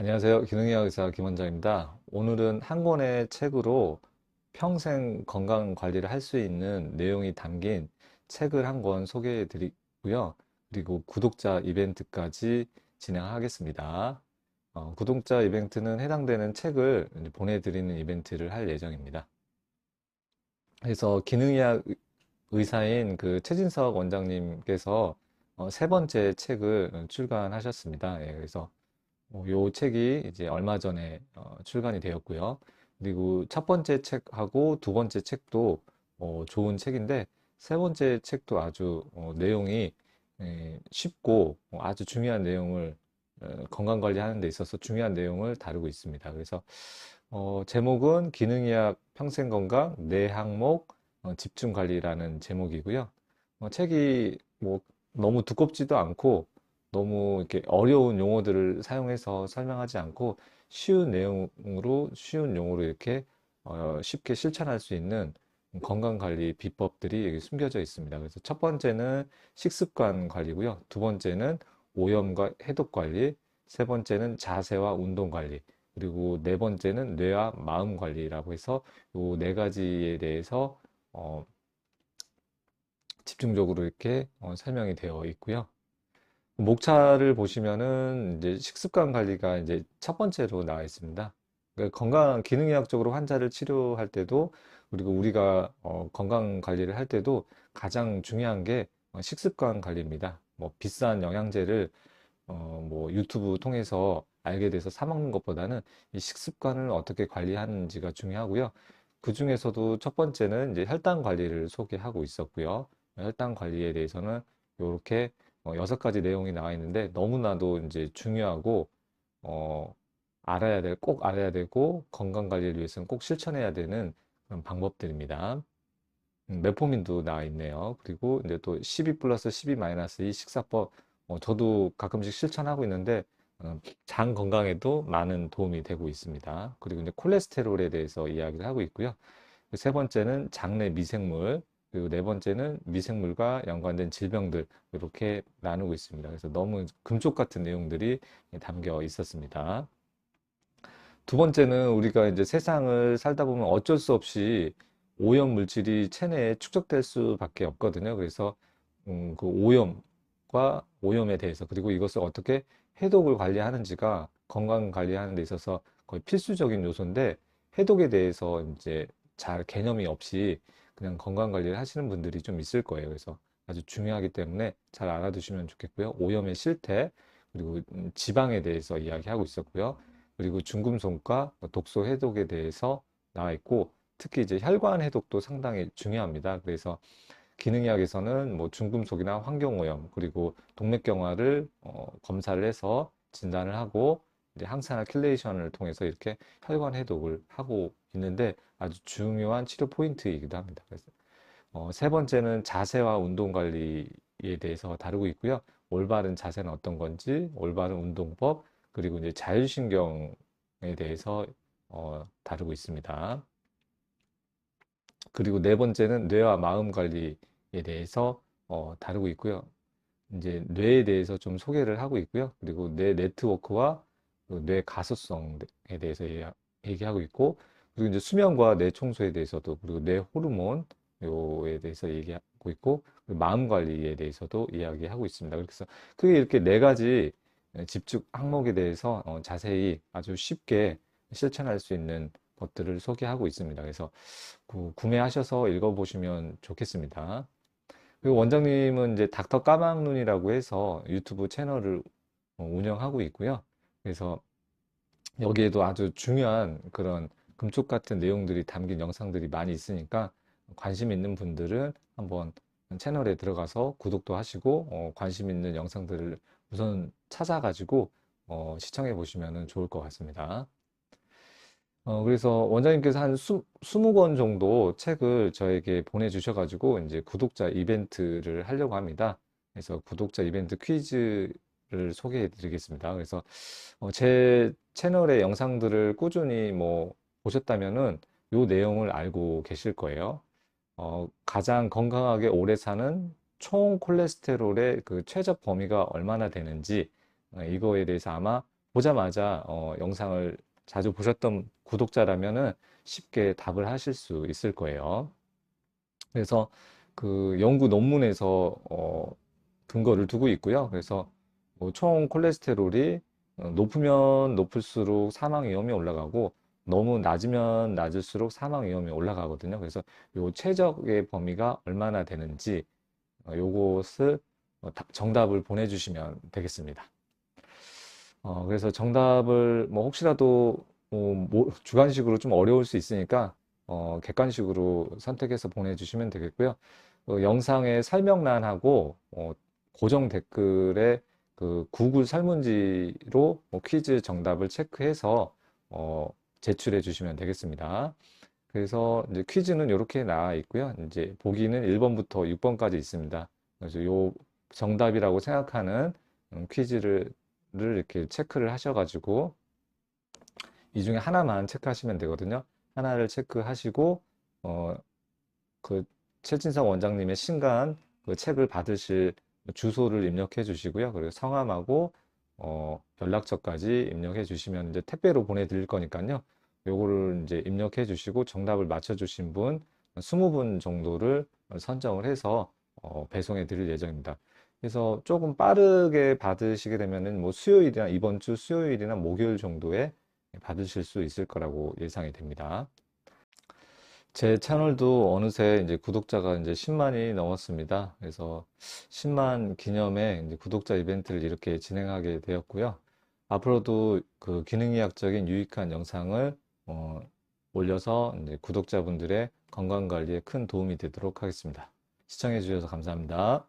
안녕하세요. 기능의학 의사 김원장입니다. 오늘은 한 권의 책으로 평생 건강 관리를 할 수 있는 내용이 담긴 책을 한 권 소개해 드리고요. 그리고 구독자 이벤트까지 진행하겠습니다. 어, 구독자 이벤트는 해당되는 책을 보내드리는 이벤트를 할 예정입니다. 그래서 기능의학 의사인 그 최진석 원장님께서 어, 세 번째 책을 출간하셨습니다. 예, 그래서 어, 요 책이 이제 얼마 전에 어, 출간이 되었고요. 그리고 첫 번째 책하고 두 번째 책도 어, 좋은 책인데 세 번째 책도 아주 어, 내용이 에, 쉽고 어, 아주 중요한 내용을 어, 건강 관리하는 데 있어서 중요한 내용을 다루고 있습니다. 그래서 어, 제목은 기능의학 평생 건강 네 항목 어, 집중 관리라는 제목이고요. 어, 책이 뭐 너무 두껍지도 않고 너무 이렇게 어려운 용어들을 사용해서 설명하지 않고 쉬운 내용으로 쉬운 용어로 이렇게 어, 쉽게 실천할 수 있는 건강관리 비법들이 여기 숨겨져 있습니다. 그래서 첫 번째는 식습관 관리고요. 두 번째는 오염과 해독 관리, 세 번째는 자세와 운동 관리, 그리고 네 번째는 뇌와 마음 관리라고 해서 이 네 가지에 대해서 어, 집중적으로 이렇게 어, 설명이 되어 있고요. 목차를 보시면은 이제 식습관 관리가 이제 첫 번째로 나와 있습니다. 그러니까 건강 기능의학적으로 환자를 치료할 때도 그리고 우리가 어, 건강 관리를 할 때도 가장 중요한 게 어, 식습관 관리입니다. 뭐 비싼 영양제를 어, 뭐 유튜브 통해서 알게 돼서 사 먹는 것보다는 이 식습관을 어떻게 관리하는지가 중요하고요. 그 중에서도 첫 번째는 이제 혈당 관리를 소개하고 있었고요. 혈당 관리에 대해서는 이렇게 어, 여섯 가지 내용이 나와 있는데 너무나도 이제 중요하고 어, 알아야 될, 꼭 알아야 되고 건강 관리를 위해서는 꼭 실천해야 되는 그런 방법들입니다. 음, 메포민도 나와 있네요. 그리고 이제 또 12 플러스 12 마이너스 2 식사법 어, 저도 가끔씩 실천하고 있는데 어, 장 건강에도 많은 도움이 되고 있습니다. 그리고 이제 콜레스테롤에 대해서 이야기를 하고 있고요. 세 번째는 장내 미생물, 그리고 네 번째는 미생물과 연관된 질병들 이렇게 나누고 있습니다. 그래서 너무 금쪽 같은 내용들이 담겨 있었습니다. 두 번째는 우리가 이제 세상을 살다 보면 어쩔 수 없이 오염 물질이 체내에 축적될 수밖에 없거든요. 그래서 음, 그 오염과 오염에 대해서 그리고 이것을 어떻게 해독을 관리하는지가 건강 관리하는 데 있어서 거의 필수적인 요소인데 해독에 대해서 이제 잘 개념이 없이 그냥 건강 관리를 하시는 분들이 좀 있을 거예요. 그래서 아주 중요하기 때문에 잘 알아두시면 좋겠고요. 오염의 실태, 그리고 음, 지방에 대해서 이야기하고 있었고요. 그리고 중금속과 독소 해독에 대해서 나와 있고, 특히 이제 혈관 해독도 상당히 중요합니다. 그래서 기능의학에서는 뭐 중금속이나 환경오염, 그리고 동맥경화를 어, 검사를 해서 진단을 하고, 이제 항산화 킬레이션을 통해서 이렇게 혈관 해독을 하고 있는데 아주 중요한 치료 포인트이기도 합니다. 그래서 어, 세 번째는 자세와 운동 관리에 대해서 다루고 있고요. 올바른 자세는 어떤 건지, 올바른 운동법, 그리고 이제 자율신경에 대해서 어, 다루고 있습니다. 그리고 네 번째는 뇌와 마음 관리에 대해서 어, 다루고 있고요. 이제 뇌에 대해서 좀 소개를 하고 있고요. 그리고 뇌 네트워크와 그 뇌 가소성에 대해서 얘기하고 있고, 그리고 이제 수면과 뇌 청소에 대해서도, 그리고 뇌 호르몬, 요에 대해서 얘기하고 있고, 마음 관리에 대해서도 이야기하고 있습니다. 그래서 크게 이렇게 네 가지 집중 항목에 대해서 어, 자세히 아주 쉽게 실천할 수 있는 것들을 소개하고 있습니다. 그래서 구매하셔서 읽어보시면 좋겠습니다. 그리고 원장님은 이제 닥터 까막눈이라고 해서 유튜브 채널을 어, 운영하고 있고요. 그래서 여기에도 아주 중요한 그런 금쪽 같은 내용들이 담긴 영상들이 많이 있으니까 관심 있는 분들은 한번 채널에 들어가서 구독도 하시고 어, 관심 있는 영상들을 우선 찾아가지고 어, 시청해 보시면 좋을 것 같습니다. 어, 그래서 원장님께서 한 수, 20권 정도 책을 저에게 보내주셔가지고 이제 구독자 이벤트를 하려고 합니다. 그래서 구독자 이벤트 퀴즈 를 소개해 드리겠습니다. 그래서 어, 제 채널의 영상들을 꾸준히 뭐 보셨다면은 요 내용을 알고 계실 거예요. 어, 가장 건강하게 오래 사는 총 콜레스테롤의 그 최적 범위가 얼마나 되는지 어, 이거에 대해서 아마 보자마자 어, 영상을 자주 보셨던 구독자라면은 쉽게 답을 하실 수 있을 거예요. 그래서 그 연구 논문에서 어, 근거를 두고 있고요. 그래서 뭐 총 콜레스테롤이 어, 높으면 높을수록 사망 위험이 올라가고 너무 낮으면 낮을수록 사망 위험이 올라가거든요. 그래서 요 최적의 범위가 얼마나 되는지 어, 요것을 어, 정답을 보내주시면 되겠습니다. 어, 그래서 정답을 뭐 혹시라도 뭐 주관식으로 좀 어려울 수 있으니까 어, 객관식으로 선택해서 보내주시면 되겠고요. 어, 영상의 설명란하고 어, 고정 댓글에 그 구글 설문지로 뭐 퀴즈 정답을 체크해서 어, 제출해 주시면 되겠습니다. 그래서 이제 퀴즈는 이렇게 나와 있고요. 이제 보기는 1번부터 6번까지 있습니다. 그래서 요 정답이라고 생각하는 음, 퀴즈를 이렇게 체크를 하셔가지고 이 중에 하나만 체크하시면 되거든요. 하나를 체크하시고 어, 그 최진성 원장님의 신간 그 책을 받으실 주소를 입력해 주시고요. 그리고 성함하고 어, 연락처까지 입력해 주시면 이제 택배로 보내드릴 거니까요. 요거를 이제 입력해 주시고 정답을 맞춰 주신 분 20분 정도를 선정을 해서 어, 배송해 드릴 예정입니다. 그래서 조금 빠르게 받으시게 되면은 뭐 수요일이나 이번 주 수요일이나 목요일 정도에 받으실 수 있을 거라고 예상이 됩니다. 제 채널도 어느새 이제 구독자가 이제 10만이 넘었습니다. 그래서 10만 기념의 이제 구독자 이벤트를 이렇게 진행하게 되었고요. 앞으로도 그 기능의학적인 유익한 영상을 어, 올려서 이제 구독자분들의 건강 관리에 큰 도움이 되도록 하겠습니다. 시청해 주셔서 감사합니다.